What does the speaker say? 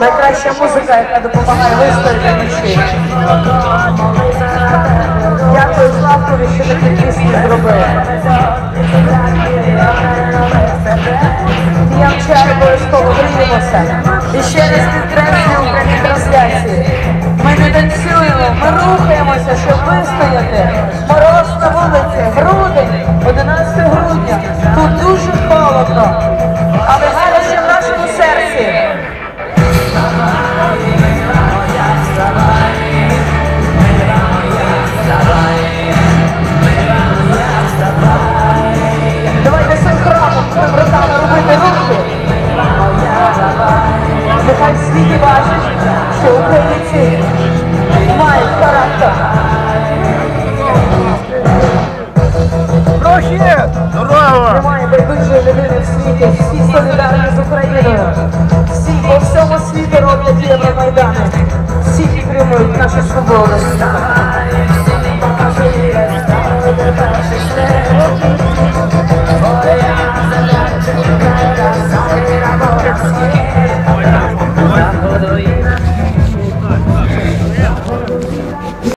Найкраща музика, яка допомагає вистояти вночі. Дякую Славкові, що такі пісні зробив. Я вчора обов'язково гріємося. І ще раз підкреслюю українські трансляції. Ми не танцюємо, ми рухаємося, щоб вистояти. Мороз на вулиці, грудень, 11 грудня. Тут дуже холодно, але гаряче в нашому серці. Давайте синхронно будемо руками робити рухи. Нехай світі бачить, що українці Трохи! Здорово! Немає байдужої людини в світі, всі солідарні з Україною. Всі по всьому світу роблять Євромайдани. Всі підтримують нашу свободу.